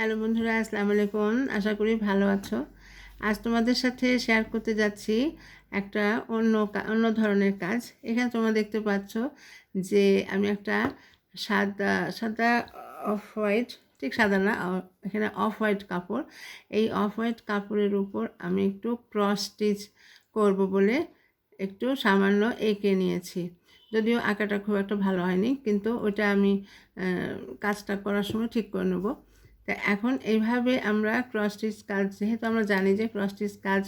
Hello বন্ধুরা, আসসালামু আলাইকুম। আশা করি ভালো আছো। আজ তোমাদের সাথে শেয়ার করতে যাচ্ছি একটা অন্য অন্য ধরনের কাজ। এখানে তোমরা দেখতে পাচ্ছ যে আমি একটা সাদা সাদা অফ হোয়াইট ঠিক সাদা না এখানে অফ হোয়াইট কাপড়। এই অফ হোয়াইট কাপড়ের উপর আমি একটু ক্রস স্টিচ করব বলে একটু সামান্য এঁকে নিয়েছি। যদিও আঁকাটা খুব একটা ভালো হয়নি, কিন্তু ওটা আমি কাজটা করার সময় ঠিক করে নেব। তা এখন এইভাবে আমরা ক্রস স্টিচ কাজ, যেহেতু আমরা জানি যে ক্রস স্টিচ কাজ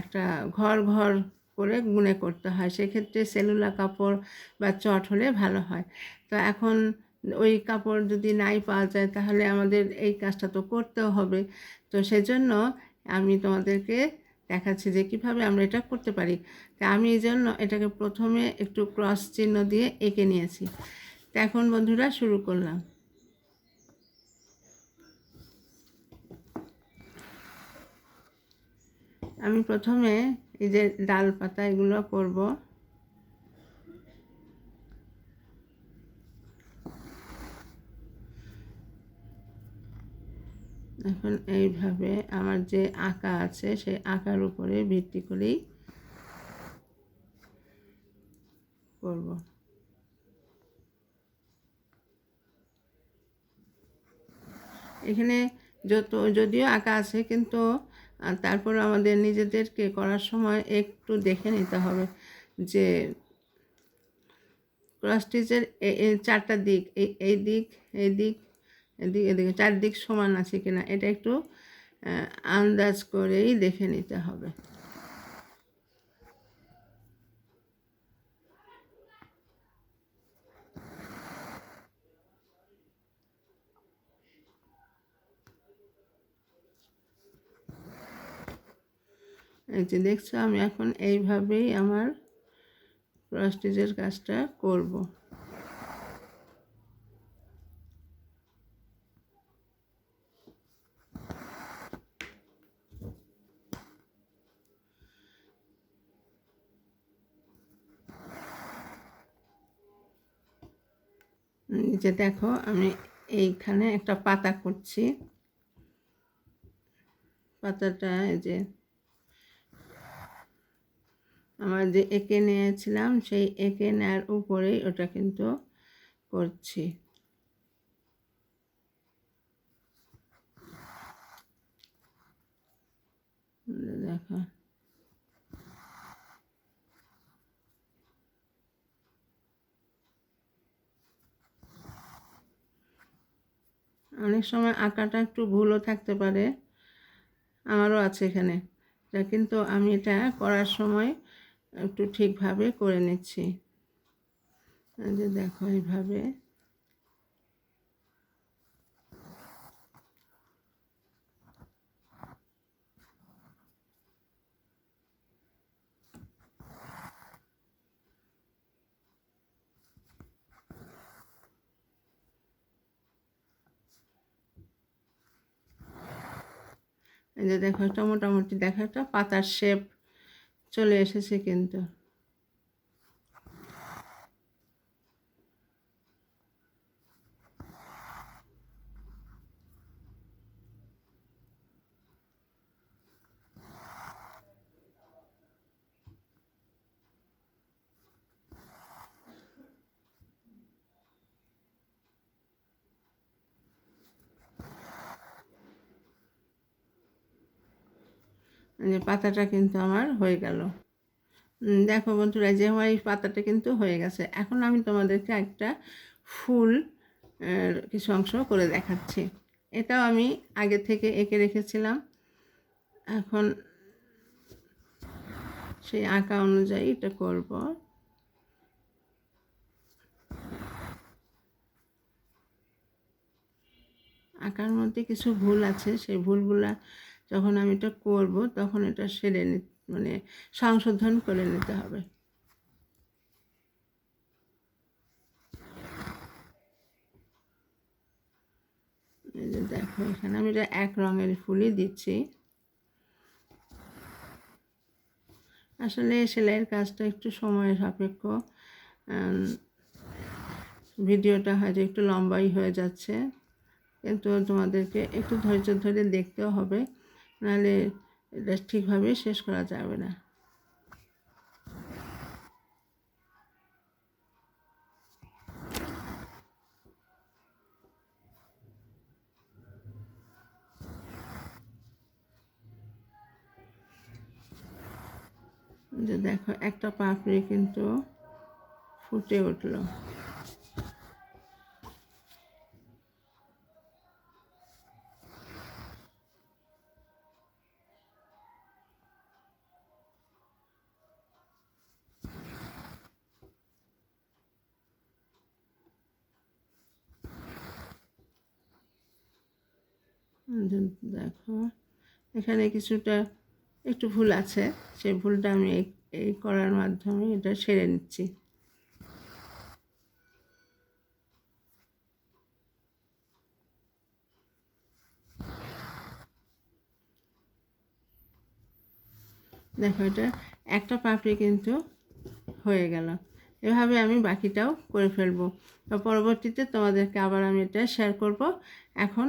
একটা ঘর ঘর করে গুনে করতে হয়, সেক্ষেত্রে সেলুলা কাপড় বা চট হলে ভালো হয়। তো এখন ওই কাপড় যদি নাই পাওয়া যায়, তাহলে আমাদের এই কাজটা তো করতেও হবে। তো সেজন্য আমি তোমাদেরকে দেখাচ্ছি যে কীভাবে আমরা এটা করতে পারি। তা আমি এই জন্য এটাকে প্রথমে একটু ক্রস চিহ্ন দিয়ে এঁকে নিয়েছি। তো এখন বন্ধুরা শুরু করলাম। আমি প্রথমে এই যে ডাল পাতা এগুলো করব। এখন এইভাবে আমার যে আঁকা আছে, সেই আঁকার উপরে ভিত্তি করেই করব। এখানে যত, যদিও আঁকা আছে, কিন্তু তারপর আমাদের নিজেদেরকে করার সময় একটু দেখে নিতে হবে যে ক্রস স্টিচের চারটা দিক এই এই দিক এই দিক এদিক এদিকে চারদিক সমান আছে কিনা, এটা একটু আন্দাজ করেই দেখে নিতে হবে। এই যে দেখছ, আমি এখন এইভাবেই আমার ক্রস স্টিচের কাজটা করব। যে দেখো, আমি এইখানে একটা পাতা করছি। পাতাটা এই যে আমার যে এঁকে নিয়েছিলাম, সেই এঁকে নেওয়ার উপরেই ওটা কিন্তু করছি। দেখো। অনেক সময় আঁকাটা একটু ভুলও থাকতে পারে, আমারও আছে এখানে। কিন্তু আমি এটা করার সময় একটু ঠিকভাবে করে নিচ্ছি। যে দেখো এইভাবে। এই যে দেখো একটা মোটামুটি দেখো একটা পাতার শেপ চলে এসেছে কিন্তু। যে পাতাটা কিন্তু আমার হয়ে গেল। দেখো বন্ধুরা, যে আমার এই পাতাটা কিন্তু হয়ে গেছে। এখন আমি তোমাদেরকে একটা ফুল কিছু অংশ করে দেখাচ্ছি। এটাও আমি আগে থেকে এঁকে রেখেছিলাম। এখন সেই আঁকা অনুযায়ী এটা করব। আঁকার মধ্যে কিছু ভুল আছে, সেই ভুলগুলা যখন আমি এটা করব, তখন এটা সেরে মানে সংশোধন করে নিতে হবে। দেখো, এখানে আমি এটা এক রঙের ফুলই দিচ্ছি। আসলে সেলাইয়ের কাজটা একটু সময় সাপেক্ষ। ভিডিওটা হয়তো একটু লম্বাই হয়ে যাচ্ছে, কিন্তু তোমাদেরকে একটু ধৈর্য ধরে দেখতেও হবে। নাহলে এটা ঠিকভাবে শেষ করা যাবে না। দেখো একটা পাপড়ি কিন্তু ফুটে উঠল। দেখো। এখানে কিছুটা একটু ভুল আছে। সেই ভুলটা আমি এই এই করার মাধ্যমে এটা সেরে নিচ্ছি। দেখো এটা, একটা পাপড়ি কিন্তু হয়ে গেল। এভাবে আমি বাকিটাও করে ফেলব। পরবর্তীতে তোমাদেরকে আবার আমি এটা শেয়ার করব। এখন